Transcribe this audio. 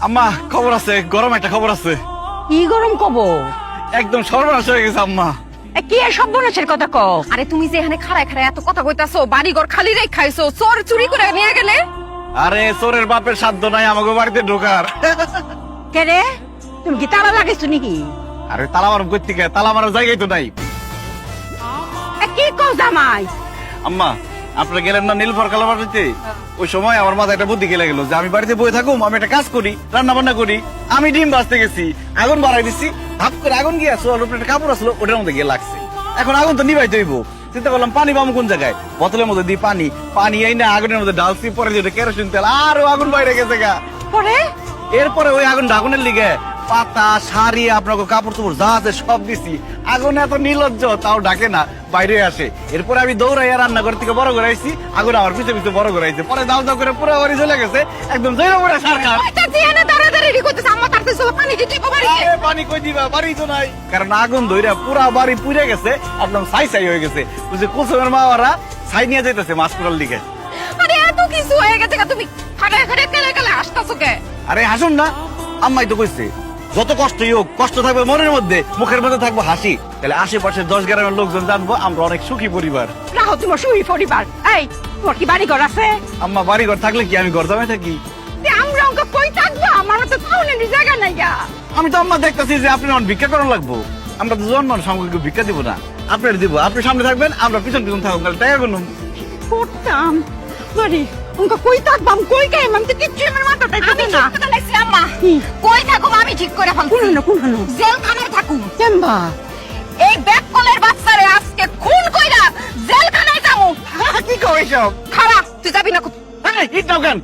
আম্মা খবর আছে গরম একটা খবর আছে। কি গরম কব একদম সর্বনাশ হয়ে গেছে আম্মা। এ, কি আর সর্বনাশের কথা ক আরে তুমি যে এখানে খাড়ায় খাড়ায় এত কথা কইতাছো বাড়ি ঘর খালি রেখ খাইছো চোর চুরি করে নিয়ে গেলে? আরে চোরের বাপের সাধ্য নাই আমাকে বাড়িতে ঢোকার। কে রে? তুমি কি তালা লাগাইছো নাকি? আরে তালা মারম করতে তালা মারার জায়গায় তো নাই। এ, কি কও জামাই? আম্মা আপনারা গেলেন না নীলফর কালাবাড়িতে? ওই সময় আমার মাথায় একটা বুদ্ধি গেলে গেল যে আমি বাড়িতে বসে থাকুম আমি একটা কাজ করি রান্না বান্না করি আমি ডিম বাজতে গেছি আগুন বাড়াই দিচ্ছি ভাব করে আগুন গিয়ে আসলো আর একটা কাপড় আসলো ওটার মধ্যে গিয়ে লাগছে। এখন আগুন তো নিভাই হইব। চিন্তা করলাম পানি পাবো কোন জায়গায়? বোতলের মধ্যে দিই পানি পানি এই না আগুনের মধ্যে ডালছি পরে যেটা কেরোসিন তেল আরও আগুন বাইরে গেছে গা। পরে? এরপরে ওই আগুন আগুনের লিগে পাতা শাড়ি আপনাকে কাপড় চোপড় যা আছে সব দিছি। আগুন এত নির্লজ্জ তাও ডাকে না বাইরে আসে। এরপরে আমি দৌড়াইয়া রান্নাঘর থেকে বড় করে আইছি আগুন আমার পিছে পিছে বড় করে আইছে। পরে দাও দাও করে পুরো বাড়ি চলে গেছে একদম জৈর পরে সরকার পানি কই দিবা বাড়ি তো নাই। কারণ আগুন ধইরা পুরা বাড়ি পুড়ে গেছে একদম ছাই ছাই হয়ে গেছে। বুঝে কুসুমের মা ওরা ছাই নিয়ে যাইতেছে মাছ পুরার লিগে আরে এত কিছু হয়ে গেছে তুমি কেলে কেলে কে? আরে হাসুন না আম্মাই তো কইছে যত কষ্টই হোক কষ্ট থাকবে মনের মধ্যে মুখের মধ্যে থাকব হাসি। তাহলে আশেপাশে দশ গ্রামের লোকজন জানব আমরা অনেক সুখী পরিবার। রাহো তোমার সুই পরিবার। এই তোমার কি বাড়ি ঘর আছে? আম্মা বাড়ি ঘর থাকলে কি আমি ঘর জামাই থাকি? তে আমরা অঙ্ক কই থাকব? আমার তো টাউনের জায়গা নাই আমি তো আম্মা দেখতেছি যে আপনি আমার ভিক্ষা করানো লাগবো। আমরা তো জন মানুষ আমাকে ভিক্ষা দিব না। আপনার দিব আপনি সামনে থাকবেন আমরা পিছন পিছন থাকব টাকা গুনুম। করতাম? বাড়ি অঙ্ক কই থাকবাম কই গাইম আমি তো কিচ্ছু আমার আমি না। লাগছি আম্মা। কই থাকুম আমি ঠিক করে ফেলছি কোন হলো কোন হলো? জেলখানায় থাকুম। কেমবা এই ব্যাককলের বাচ্চারে আজকে খুন কইরা জেলখানায় যাব। কি এসব? খারাপ তুই যাবি না কোথাও? এই, কেন